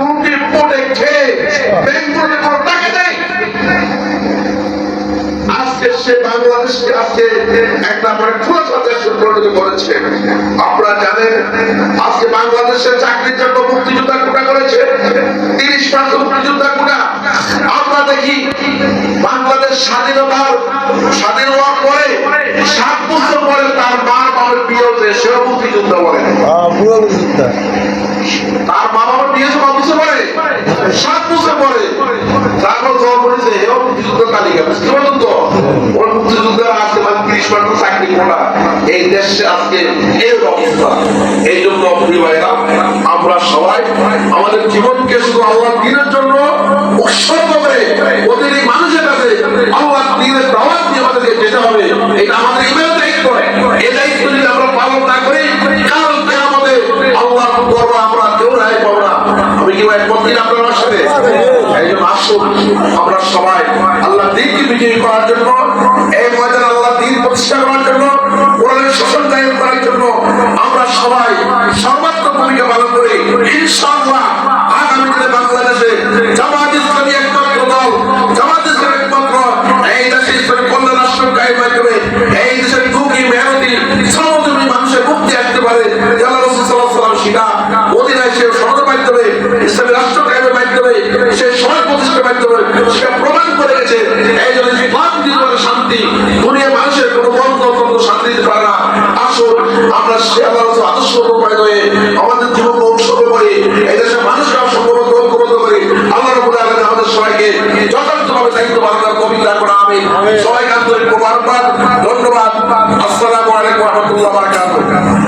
লুটে পড়ে খেয়ে নেই আজকে সে বাংলাদেশকে আজকে একটা মানে খুলসা দেশে পরিণত করেছে আপনারা জানেন, আজকে বাংলাদেশের চাকরির জন্য মুক্তিযোদ্ধা তিরিশ মুক্তিযোদ্ধা কোটা। আমরা দেখি, বাংলাদেশ স্বাধীনতার স্বাধীন হওয়ার পরে, সাত বছর পরে তার মা বাবার বিয়ে হয়েছে সেও মুক্তিযুদ্ধ বলে। পুরো বুঝতে তার মা বাবার বিয়ে হয়েছে কত বছর পরে সাত বছর পরে তারপর জল করেছে এও মুক্তিযুদ্ধ তালিকা বুঝতে পারছেন তো ওর মুক্তিযুদ্ধ আজকে মানে তিরিশ পার্সেন্ট চাকরি করা এই দেশে আজকে এই অবস্থা এই জন্য ভাইরা, আমরা সবাই আমাদের জীবনকে শুধু আল্লাহ দিনের জন্য উৎসর্গ করে প্রতিটি মানুষের কাছে আল্লাহ দিনের দাওয়াত দিয়ে আমাদেরকে যেতে হবে। এটা আমাদের ইমেল দায়িত্ব। এই দায়িত্ব যদি আমরা পালন না করি, কারণ আমাদের আল্লাহ করব আমরা কেউ রায় পাবো না। আমি কি ভাই প্রতিদিন আপনার সাথে? আসুন, আমরা সবাই আল্লাহ দিনকে বিজয়ী করার জন্য আমরা সবাই সর্বাত্মক ভূমিকা পালন করি। ইনশাআল্লাহ আগামী বাংলাদেশে জামাত ইসলামী একমাত্র দল, জামাত ইসলামী একমাত্র। এই দেশে ইসলামী কল্যাণ রাষ্ট্র কায়েম করবে এই দেশের দুঃখী, মেহনতি, শ্রমজীবী মানুষের মুক্তি আসতে পারে। আল্লাহ রাসূল সাল্লাল্লাহু আলাইহি ওয়াসাল্লাম সেটা মদিনায় সে সনদের মাধ্যমে, ইসলামী রাষ্ট্র কায়েমের মাধ্যমে, সে সময় প্রতিষ্ঠার মাধ্যমে সেটা প্রমাণ করে গেছে। এই জন্য জীবনে শান্তি দুনিয়া মানুষের কোনো বন্ধ শান্তি দিতে পারে না। আমরা সে আল্লাহ রসুল আদর্শ করে হয়ে আমাদের জীবনকে উৎসর্গ করে এই দেশের মানুষকে সম্ভবত করতে পারি, আল্লাহ রবুল আলমী আমাদের সবাইকে যথার্থভাবে দায়িত্ব বাংলার কবিতা করা আমি সবাইকে আন্তরিক মোবারকবাদ, ধন্যবাদ। আসসালামু আলাইকুম রহমতুল্লাহ বারাকাতুহ।